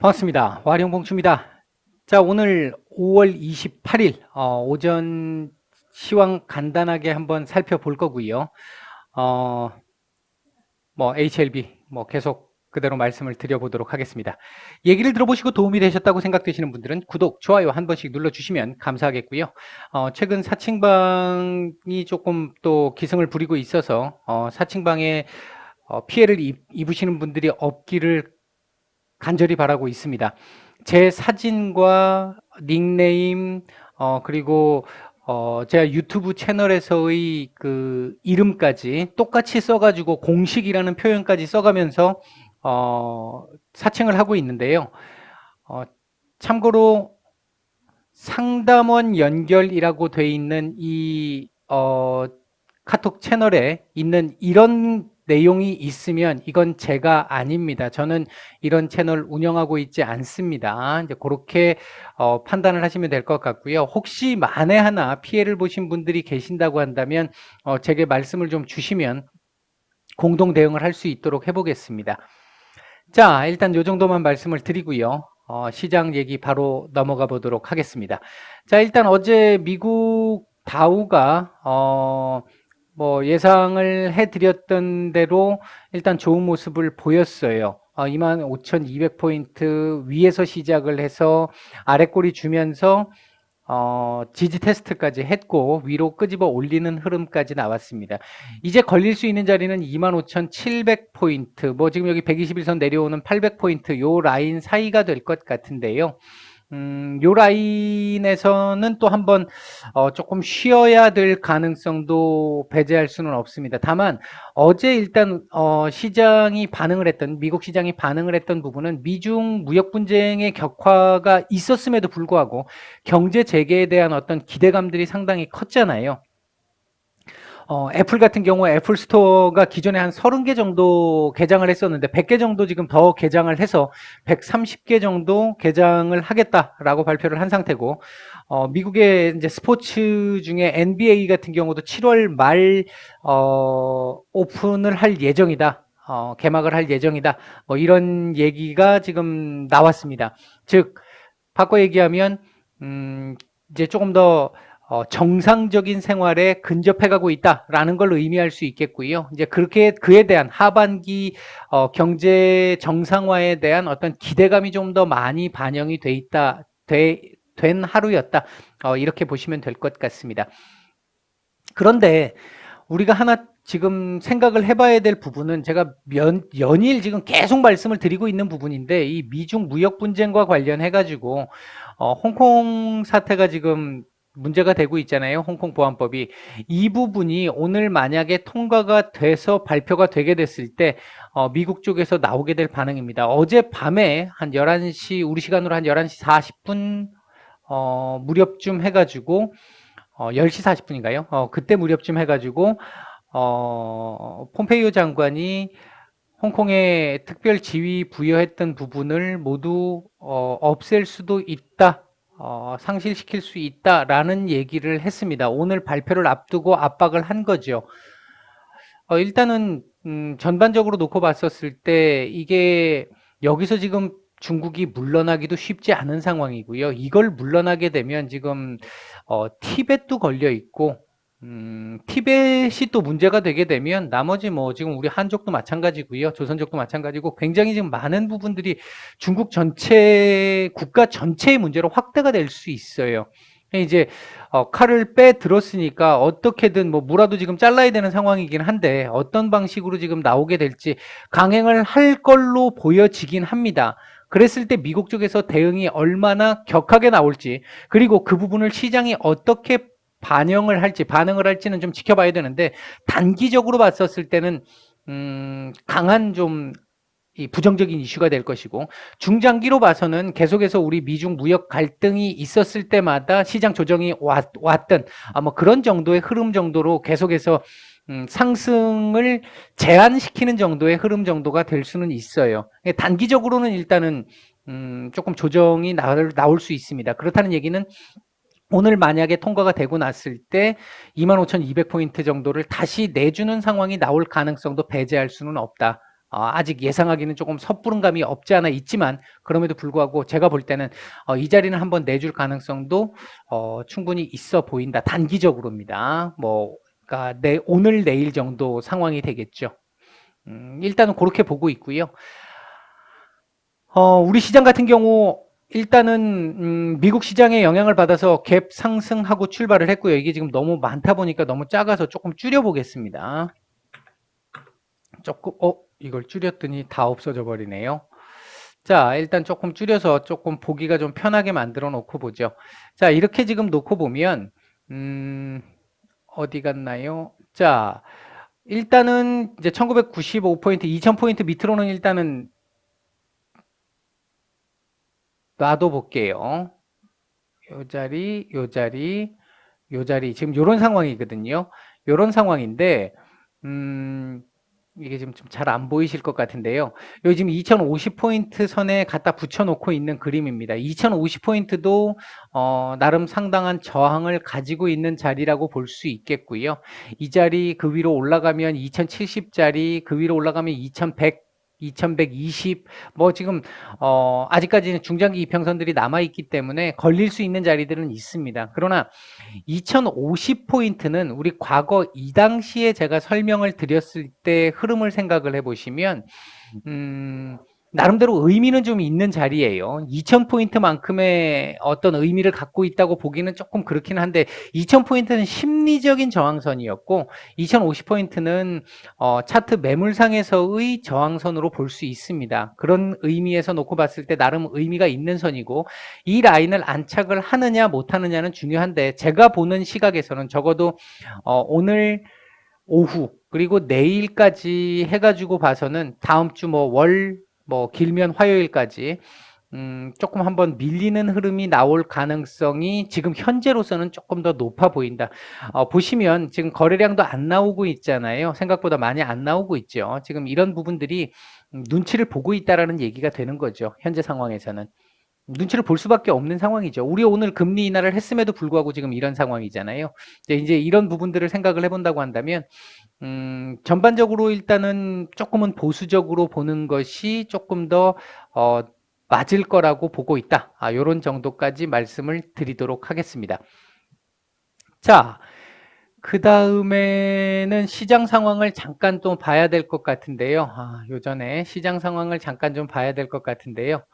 반갑습니다. 와룡봉추입니다. 자, 오늘 5월 28일 어, 오전 시황 간단하게 한번 살펴볼 거고요. 어, 뭐 HLB 뭐 계속 그대로 말씀을 드려보도록 하겠습니다. 얘기를 들어보시고 도움이 되셨다고 생각되시는 분들은 구독, 좋아요 한 번씩 눌러주시면 감사하겠고요. 어, 최근 사칭방이 조금 또 기승을 부리고 있어서 어, 사칭방에 어, 피해를 입, 입으시는 분들이 없기를 간절히 바라고 있습니다. 제 사진과 닉네임 어, 그리고 어, 제가 유튜브 채널에서의 그 이름까지 똑같이 써가지고 공식이라는 표현까지 써가면서 어, 사칭을 하고 있는데요. 어, 참고로 상담원 연결이라고 돼 있는 이 어, 카톡 채널에 있는 이런 내용이 있으면 이건 제가 아닙니다. 저는 이런 채널 운영하고 있지 않습니다. 이제 그렇게 어, 판단을 하시면 될 것 같고요. 혹시 만에 하나 피해를 보신 분들이 계신다고 한다면 어, 제게 말씀을 좀 주시면 공동 대응을 할 수 있도록 해보겠습니다. 자, 일단 요 정도만 말씀을 드리고요. 어, 시장 얘기 바로 넘어가 보도록 하겠습니다. 자, 일단 어제 미국 다우가 어, 뭐 예상을 해드렸던 대로 일단 좋은 모습을 보였어요. 어, 25,200포인트 위에서 시작을 해서 아래 꼬리 주면서 어, 지지 테스트까지 했고 위로 끄집어 올리는 흐름까지 나왔습니다. 이제 걸릴 수 있는 자리는 25,700포인트, 뭐 지금 여기 121선 내려오는 800포인트 요 라인 사이가 될 것 같은데요. 음, 요 라인에서는 또 한번 어, 조금 쉬어야 될 가능성도 배제할 수는 없습니다. 다만 어제 일단 어, 시장이 반응을 했던 미국 시장이 반응을 했던 부분은 미중 무역 분쟁의 격화가 있었음에도 불구하고 경제 재개에 대한 어떤 기대감들이 상당히 컸잖아요. 어, 애플 같은 경우 애플 스토어가 기존에 한 30개 정도 개장을 했었는데 100개 정도 지금 더 개장을 해서 130개 정도 개장을 하겠다라고 발표를 한 상태고 어, 미국의 이제 스포츠 중에 NBA 같은 경우도 7월 말 어, 오픈을 할 예정이다. 어, 개막을 할 예정이다. 뭐 이런 얘기가 지금 나왔습니다. 즉 바꿔 얘기하면 음, 이제 조금 더 어, 정상적인 생활에 근접해가고 있다라는 걸 의미할 수 있겠고요. 이제 그렇게 그에 대한 하반기 어, 경제 정상화에 대한 어떤 기대감이 좀 더 많이 반영이 돼 있다, 돼, 된 하루였다. 어, 이렇게 보시면 될 것 같습니다. 그런데 우리가 하나 지금 생각을 해봐야 될 부분은 제가 연, 연일 지금 계속 말씀을 드리고 있는 부분인데 이 미중 무역 분쟁과 관련해 가지고 어, 홍콩 사태가 지금 문제가 되고 있잖아요. 홍콩 보안법이. 이 부분이 오늘 만약에 통과가 돼서 발표가 되게 됐을 때 어, 미국 쪽에서 나오게 될 반응입니다. 어제 밤에 한 11시 우리 시간으로 한 11시 40분 어, 무렵쯤 해 가지고 어, 10시 40분인가요? 어, 그때 무렵쯤 해 가지고 어, 폼페이오 장관이 홍콩에 특별 지위 부여했던 부분을 모두 어, 없앨 수도 있다. 어, 상실시킬 수 있다라는 얘기를 했습니다. 오늘 발표를 앞두고 압박을 한 거죠. 어, 일단은 음, 전반적으로 놓고 봤었을 때 이게 여기서 지금 중국이 물러나기도 쉽지 않은 상황이고요. 이걸 물러나게 되면 지금 어, 티벳도 걸려 있고 음, 티벳이 또 문제가 되게 되면 나머지 뭐 지금 우리 한족도 마찬가지고요. 조선족도 마찬가지고 굉장히 지금 많은 부분들이 중국 전체 국가 전체의 문제로 확대가 될 수 있어요. 이제 어, 칼을 빼 들었으니까 어떻게든 뭐 무라도 지금 잘라야 되는 상황이긴 한데 어떤 방식으로 지금 나오게 될지 강행을 할 걸로 보여지긴 합니다. 그랬을 때 미국 쪽에서 대응이 얼마나 격하게 나올지 그리고 그 부분을 시장이 어떻게 반영을 할지 반응을 할지는 좀 지켜봐야 되는데 단기적으로 봤었을 때는 음, 강한 좀 이 부정적인 이슈가 될 것이고 중장기로 봐서는 계속해서 우리 미중 무역 갈등이 있었을 때마다 시장 조정이 왔, 왔던 아, 뭐 그런 정도의 흐름 정도로 계속해서 음, 상승을 제한시키는 정도의 흐름 정도가 될 수는 있어요. 단기적으로는 일단은 음, 조금 조정이 나올, 나올 수 있습니다. 그렇다는 얘기는 오늘 만약에 통과가 되고 났을 때 25,200포인트 정도를 다시 내주는 상황이 나올 가능성도 배제할 수는 없다. 어, 아직 예상하기는 조금 섣부른 감이 없지 않아 있지만 그럼에도 불구하고 제가 볼 때는 어, 이 자리는 한번 내줄 가능성도 어, 충분히 있어 보인다. 단기적으로입니다. 뭐 그러니까 내, 오늘 내일 정도 상황이 되겠죠. 음, 일단은 그렇게 보고 있고요. 어, 우리 시장 같은 경우 일단은 음, 미국 시장의 영향을 받아서 갭 상승하고 출발을 했고요. 이게 지금 너무 많다 보니까 너무 작아서 조금 줄여 보겠습니다. 조금 어 이걸 줄였더니 다 없어져 버리네요. 자, 일단 조금 줄여서 조금 보기가 좀 편하게 만들어 놓고 보죠. 자, 이렇게 지금 놓고 보면 음, 어디 갔나요? 자, 일단은 이제 1995포인트, 2000포인트 밑으로는 일단은 놔둬 볼게요. 요 자리, 요 자리, 요 자리. 지금 요런 상황이거든요. 요런 상황인데, 음, 이게 지금 좀 잘 안 보이실 것 같은데요. 여기 지금 2050포인트 선에 갖다 붙여놓고 있는 그림입니다. 2050포인트도 어, 나름 상당한 저항을 가지고 있는 자리라고 볼 수 있겠고요. 이 자리 그 위로 올라가면 2070짜리, 그 위로 올라가면 2100 2120, 뭐 지금, 어, 아직까지는 중장기 이평선들이 남아있기 때문에 걸릴 수 있는 자리들은 있습니다. 그러나 2050포인트는 우리 과거 이 당시에 제가 설명을 드렸을 때 흐름을 생각을 해보시면, 음, 나름대로 의미는 좀 있는 자리예요. 2000포인트만큼의 어떤 의미를 갖고 있다고 보기는 조금 그렇긴 한데 2000포인트는 심리적인 저항선이었고 2050포인트는 어, 차트 매물상에서의 저항선으로 볼 수 있습니다. 그런 의미에서 놓고 봤을 때 나름 의미가 있는 선이고 이 라인을 안착을 하느냐 못하느냐는 중요한데 제가 보는 시각에서는 적어도 어, 오늘 오후 그리고 내일까지 해가지고 봐서는 다음 주 뭐 월 뭐 길면 화요일까지 음, 조금 한번 밀리는 흐름이 나올 가능성이 지금 현재로서는 조금 더 높아 보인다. 어, 보시면 지금 거래량도 안 나오고 있잖아요. 생각보다 많이 안 나오고 있죠. 지금 이런 부분들이 음, 눈치를 보고 있다라는 얘기가 되는 거죠. 현재 상황에서는. 눈치를 볼 수밖에 없는 상황이죠. 우리 오늘 금리 인하를 했음에도 불구하고 지금 이런 상황이잖아요. 이제 이런 부분들을 생각을 해본다고 한다면 음, 전반적으로 일단은 조금은 보수적으로 보는 것이 조금 더 어, 맞을 거라고 보고 있다. 아, 요런 정도까지 말씀을 드리도록 하겠습니다. 자, 그 다음에는 시장 상황을 잠깐 또 봐야 될 것 같은데요. 아, 요전에 시장 상황을 잠깐 좀 봐야 될 것 같은데요.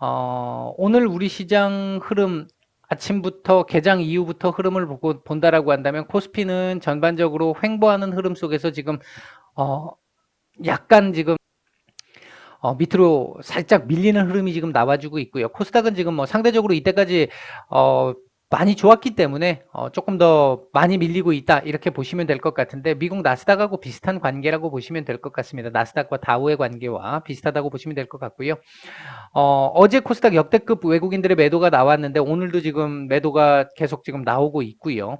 어, 오늘 우리 시장 흐름 아침부터 개장 이후부터 흐름을 보고 본다라고 한다면 코스피는 전반적으로 횡보하는 흐름 속에서 지금 어 약간 지금 어 밑으로 살짝 밀리는 흐름이 지금 나와주고 있고요. 코스닥은 지금 뭐 상대적으로 이때까지 어 많이 좋았기 때문에 어, 조금 더 많이 밀리고 있다 이렇게 보시면 될 것 같은데 미국 나스닥하고 비슷한 관계라고 보시면 될 것 같습니다. 나스닥과 다우의 관계와 비슷하다고 보시면 될 것 같고요. 어, 어제 코스닥 역대급 외국인들의 매도가 나왔는데 오늘도 지금 매도가 계속 지금 나오고 있고요.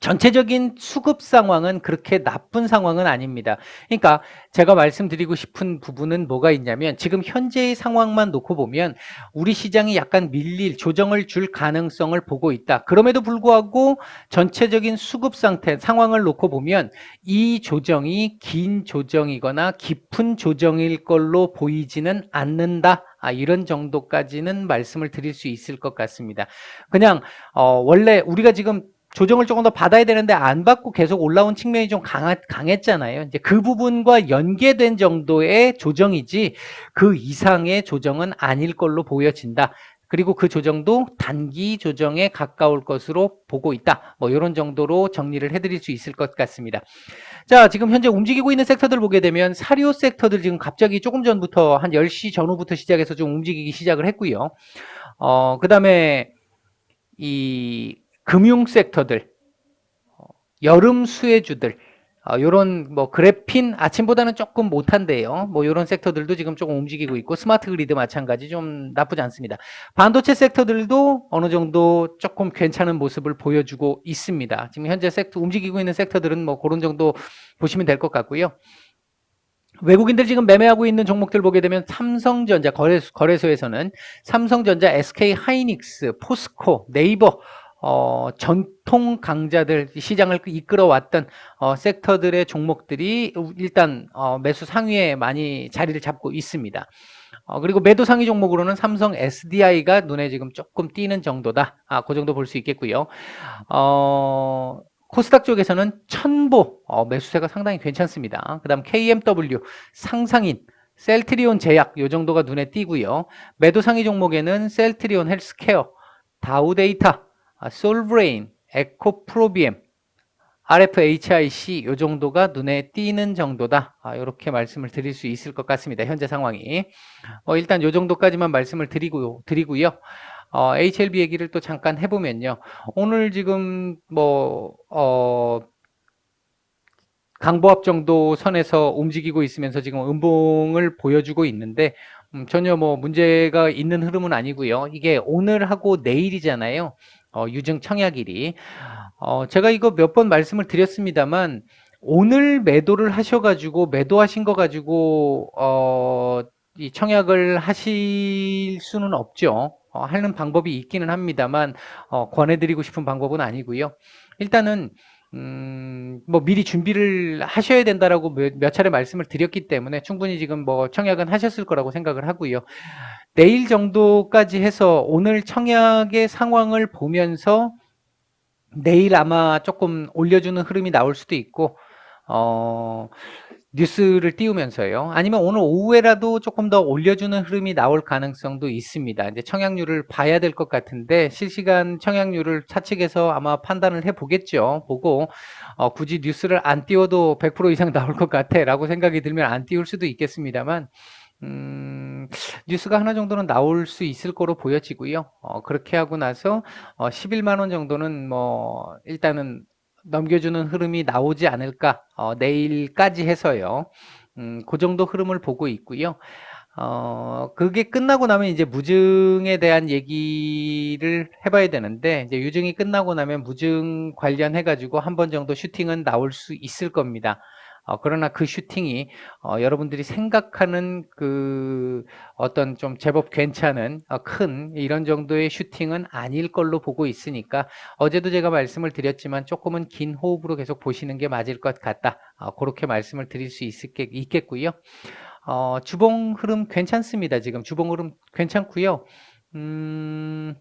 전체적인 수급 상황은 그렇게 나쁜 상황은 아닙니다. 그러니까 제가 말씀드리고 싶은 부분은 뭐가 있냐면 지금 현재의 상황만 놓고 보면 우리 시장이 약간 밀릴 조정을 줄 가능성을 보고 있다. 그럼에도 불구하고 전체적인 수급 상태 상황을 놓고 보면 이 조정이 긴 조정이거나 깊은 조정일 걸로 보이지는 않는다. 아, 이런 정도까지는 말씀을 드릴 수 있을 것 같습니다. 그냥 어, 원래 우리가 지금 조정을 조금 더 받아야 되는데 안 받고 계속 올라온 측면이 좀 강하, 강했잖아요. 이제 그 부분과 연계된 정도의 조정이지 그 이상의 조정은 아닐 걸로 보여진다. 그리고 그 조정도 단기 조정에 가까울 것으로 보고 있다. 뭐 이런 정도로 정리를 해드릴 수 있을 것 같습니다. 자, 지금 현재 움직이고 있는 섹터들 보게 되면 사료 섹터들 지금 갑자기 조금 전부터 한 10시 전후부터 시작해서 좀 움직이기 시작을 했고요. 어, 그 다음에 이 금융 섹터들, 어, 여름 수혜주들, 어, 요런 뭐 그래핀 아침보다는 조금 못한데요. 뭐 요런 섹터들도 지금 조금 움직이고 있고 스마트 그리드 마찬가지 좀 나쁘지 않습니다. 반도체 섹터들도 어느 정도 조금 괜찮은 모습을 보여주고 있습니다. 지금 현재 섹터 움직이고 있는 섹터들은 뭐 그런 정도 보시면 될 것 같고요. 외국인들 지금 매매하고 있는 종목들 보게 되면 삼성전자 거래소, 거래소에서는 삼성전자, SK 하이닉스, 포스코, 네이버 어, 전통 강자들 시장을 이끌어왔던 어, 섹터들의 종목들이 일단 어, 매수 상위에 많이 자리를 잡고 있습니다. 어, 그리고 매도 상위 종목으로는 삼성 SDI가 눈에 지금 조금 띄는 정도다. 아, 그 정도 볼 수 있겠고요. 어, 코스닥 쪽에서는 천보 어, 매수세가 상당히 괜찮습니다. 그다음 KMW 상상인 셀트리온 제약 요 정도가 눈에 띄고요. 매도 상위 종목에는 셀트리온 헬스케어, 다우데이터, 아, 솔브레인, 에코프로비엠, RFHIC 요 정도가 눈에 띄는 정도다. 아, 이렇게 말씀을 드릴 수 있을 것 같습니다. 현재 상황이. 어, 일단 요 정도까지만 말씀을 드리고, 드리고요. 어, HLB 얘기를 또 잠깐 해보면요. 오늘 지금 뭐, 어, 강보합 정도 선에서 움직이고 있으면서 지금 음봉을 보여주고 있는데, 음, 전혀 뭐 문제가 있는 흐름은 아니고요. 이게 오늘하고 내일이잖아요. 어, 유증 청약일이. 어, 제가 이거 몇 번 말씀을 드렸습니다만, 오늘 매도를 하셔가지고, 매도하신 거 가지고, 어, 이 청약을 하실 수는 없죠. 어, 하는 방법이 있기는 합니다만, 어, 권해드리고 싶은 방법은 아니고요. 일단은, 음, 뭐 미리 준비를 하셔야 된다라고 몇, 몇 차례 말씀을 드렸기 때문에 충분히 지금 뭐 청약은 하셨을 거라고 생각을 하고요. 내일 정도까지 해서 오늘 청약의 상황을 보면서 내일 아마 조금 올려주는 흐름이 나올 수도 있고, 어, 뉴스를 띄우면서요. 아니면 오늘 오후에라도 조금 더 올려주는 흐름이 나올 가능성도 있습니다. 이제 청약률을 봐야 될 것 같은데 실시간 청약률을 차측해서 아마 판단을 해보겠죠. 보고 어, 굳이 뉴스를 안 띄워도 100% 이상 나올 것 같아라고 생각이 들면 안 띄울 수도 있겠습니다만 음, 뉴스가 하나 정도는 나올 수 있을 거로 보여지고요. 어, 그렇게 하고 나서 어, 11만 원 정도는 뭐 일단은 넘겨주는 흐름이 나오지 않을까 어, 내일까지 해서요. 음, 그 정도 흐름을 보고 있고요. 어, 그게 끝나고 나면 이제 무증에 대한 얘기를 해봐야 되는데, 이제 유증이 끝나고 나면 무증 관련해가지고 한 번 정도 슈팅은 나올 수 있을 겁니다. 어, 그러나 그 슈팅이 어, 여러분들이 생각하는 그 어떤 좀 제법 괜찮은 어, 큰 이런 정도의 슈팅은 아닐 걸로 보고 있으니까 어제도 제가 말씀을 드렸지만 조금은 긴 호흡으로 계속 보시는 게 맞을 것 같다. 어, 그렇게 말씀을 드릴 수 있겠, 있겠고요. 어, 주봉 흐름 괜찮습니다. 지금 주봉 흐름 괜찮고요. 음,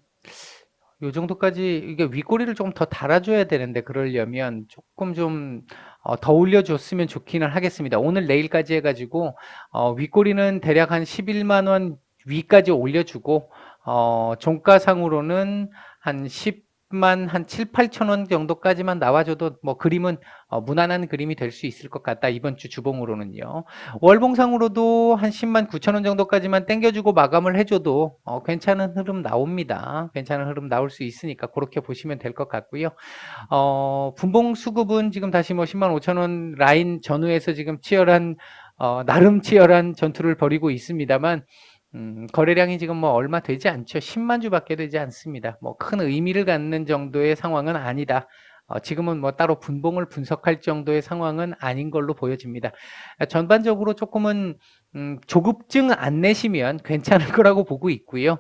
요 정도까지 이게 윗꼬리를 조금 더 달아줘야 되는데 그러려면 조금 좀 어, 더 올려줬으면 좋기는 하겠습니다. 오늘 내일까지 해가지고 어, 윗꼬리는 대략 한 11만 원 위까지 올려주고 어, 종가상으로는 한 10 만 한 7, 8천 원 정도까지만 나와줘도 뭐 그림은 어, 무난한 그림이 될 수 있을 것 같다. 이번 주 주봉으로는요. 월봉상으로도 한 10만 9천 원 정도까지만 땡겨주고 마감을 해줘도 어, 괜찮은 흐름 나옵니다. 괜찮은 흐름 나올 수 있으니까 그렇게 보시면 될 것 같고요. 어, 분봉 수급은 지금 다시 뭐 10만 5천 원 라인 전후에서 지금 치열한 어, 나름 치열한 전투를 벌이고 있습니다만 음, 거래량이 지금 뭐 얼마 되지 않죠. 10만 주밖에 되지 않습니다. 뭐 큰 의미를 갖는 정도의 상황은 아니다. 어, 지금은 뭐 따로 분봉을 분석할 정도의 상황은 아닌 걸로 보여집니다. 전반적으로 조금은 음, 조급증 안 내시면 괜찮을 거라고 보고 있고요.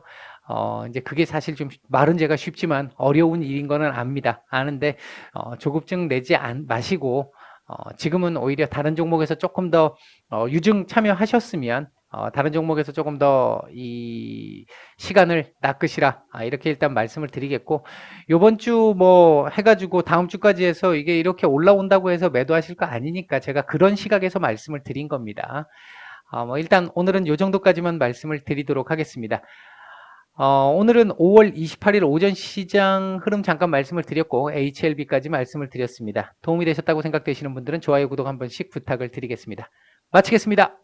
어, 이제 그게 사실 좀 말은 제가 쉽지만 어려운 일인 거는 압니다. 아는데 어, 조급증 내지 않, 마시고 어, 지금은 오히려 다른 종목에서 조금 더 어, 유증 참여하셨으면 어, 다른 종목에서 조금 더 이 시간을 낚으시라 아, 이렇게 일단 말씀을 드리겠고 요번 주 뭐 해가지고 다음 주까지 해서 이게 이렇게 올라온다고 해서 매도하실 거 아니니까 제가 그런 시각에서 말씀을 드린 겁니다. 어, 뭐 일단 오늘은 요 정도까지만 말씀을 드리도록 하겠습니다. 어, 오늘은 5월 28일 오전 시장 흐름 잠깐 말씀을 드렸고 HLB까지 말씀을 드렸습니다. 도움이 되셨다고 생각되시는 분들은 좋아요, 구독 한 번씩 부탁을 드리겠습니다. 마치겠습니다.